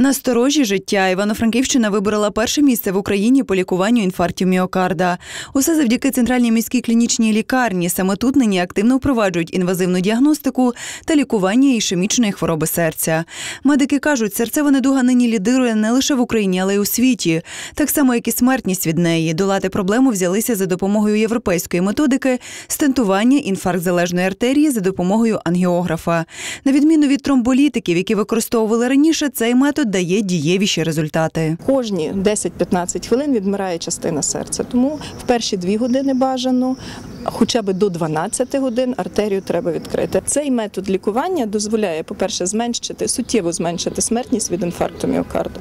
Насторожі життя Івано-Франківщина виборола перше місце в Україні по лікуванню інфарктів міокарда. Усе завдяки центральній міській клінічній лікарні. Саме тут нині активно впроваджують інвазивну діагностику та лікування ішемічної хвороби серця. Медики кажуть, серцева недуга нині лідирує не лише в Україні, але й у світі. Так само, як і смертність від неї. Долати проблему взялися за допомогою європейської методики стентування інфаркт залежної артерії за допомогою ангіографа. На відміну від тромболітиків, які використовували раніше, цей метод дає дієвіші результати. Кожні 10-15 хвилин відмирає частина серця. Тому в перші дві години бажано, хоча б до 12 годин артерію треба відкрити. Цей метод лікування дозволяє, по-перше, зменшити суттєво зменшити смертність від інфаркту міокарду,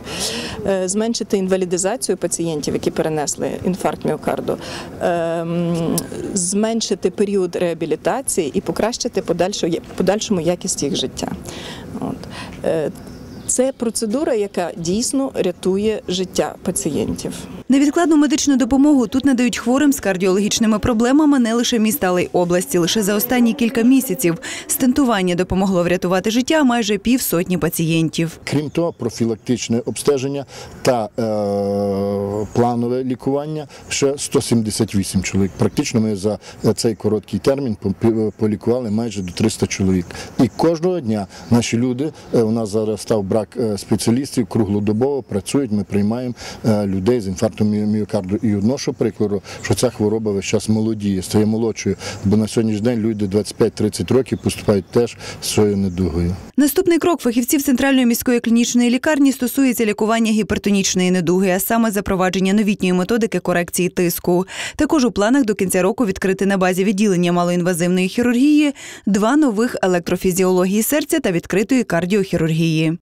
е, зменшити інвалідизацію пацієнтів, які перенесли інфаркт міокарду, ем, зменшити період реабілітації і покращити подальшу подальшому якість їх життя. От. Це процедура, яка дійсно рятує життя пацієнтів. Невідкладну медичну допомогу тут надають хворим з кардіологічними проблемами не лише міста, але й області. Лише за останні кілька місяців стентування допомогло врятувати життя майже півсотні пацієнтів. Крім того, профілактичне обстеження та е, планове лікування ще 178 чоловік. Практично ми за цей короткий термін попі- полікували майже до 300 чоловік. І кожного дня наші люди, е, у нас зараз став брак е, спеціалістів, круглодобово працюють, ми приймаємо е, людей з інфарктом мі- міокарду. І одношу прикладу, що ця хвороба весь час молодіє, стає молодшою, бо на сьогоднішній день люди 25-30 років поступають теж з цією недугою. Наступний крок фахівців центральної міської клінічної лікарні стосується лікування гіпертонічної недуги, а саме запровадження новітньої методики корекції тиску. Також у планах до кінця року відкрити на базі відділення малоінвазивної хірургії два нових електрофізіології серця та відкритої кардіохірургії.